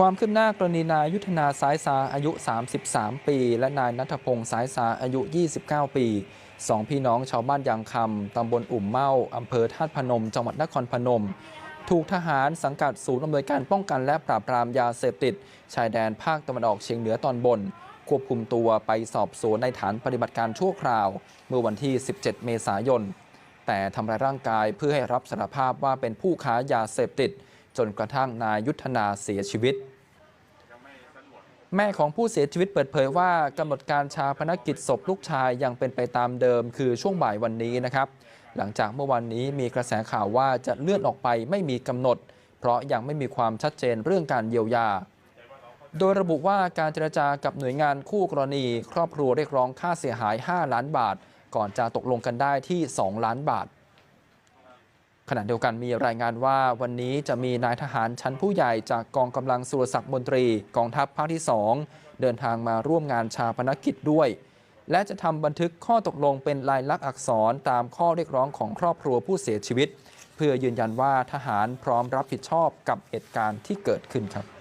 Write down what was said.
ความคืบหน้ากรณีนายยุทธนาสายสาอายุ 33 ปี และนายนัทพงศ์สายสาอายุ 29 ปีสองพี่น้องชาวบ้านยางคำตำบลอุ่มเมาอำเภอธาตุพนม จังหวัดนครพนม ถูกทหารสังกัดศูนย์อำนวยการป้องกันและปราบปรามยาเสพติด ชายแดนภาคตะวันออกเฉียงเหนือตอนบน ควบคุมตัวไปสอบสวนในฐานปฏิบัติการชั่วคราว เมื่อวันที่ 17 เมษายน แต่ทำร้ายร่างกายเพื่อให้รับสารภาพว่าเป็นผู้ค้ายาเสพติด จนกระทั่งนายยุทธนาเสียชีวิต แม่ของผู้เสียชีวิตเปิดเผยว่ากำหนดการชาพนกิจศพลูกชายยังเป็นไปตามเดิม คือช่วงบ่ายวันนี้นะครับ หลังจากเมื่อวันนี้มีกระแสข่าวว่าจะเลื่อนออกไปไม่มีกำหนด เพราะยังไม่มีความชัดเจนเรื่องการเยียวยา โดยระบุว่าการเจรจากับหน่วยงานคู่กรณี ครอบครัวเรียกร้องค่าเสียหาย 5 ล้านบาท ก่อนจะตกลงกันได้ที่ 2 ล้านบาท ขณะเดียวกันมีรายงานว่าวันนี้จะมีนายทหารชั้นผู้ใหญ่จากกองกำลังสุรศักดิ์มนตรีกองทัพภาคที่ 2 เดินทางมาร่วมงานชาปนกิจด้วย และจะทำบันทึกข้อตกลงเป็นลายลักษณ์อักษรตามข้อเรียกร้องของครอบครัวผู้เสียชีวิต เพื่อยืนยันว่าทหารพร้อมรับผิดชอบกับเหตุการณ์ที่เกิดขึ้นครับ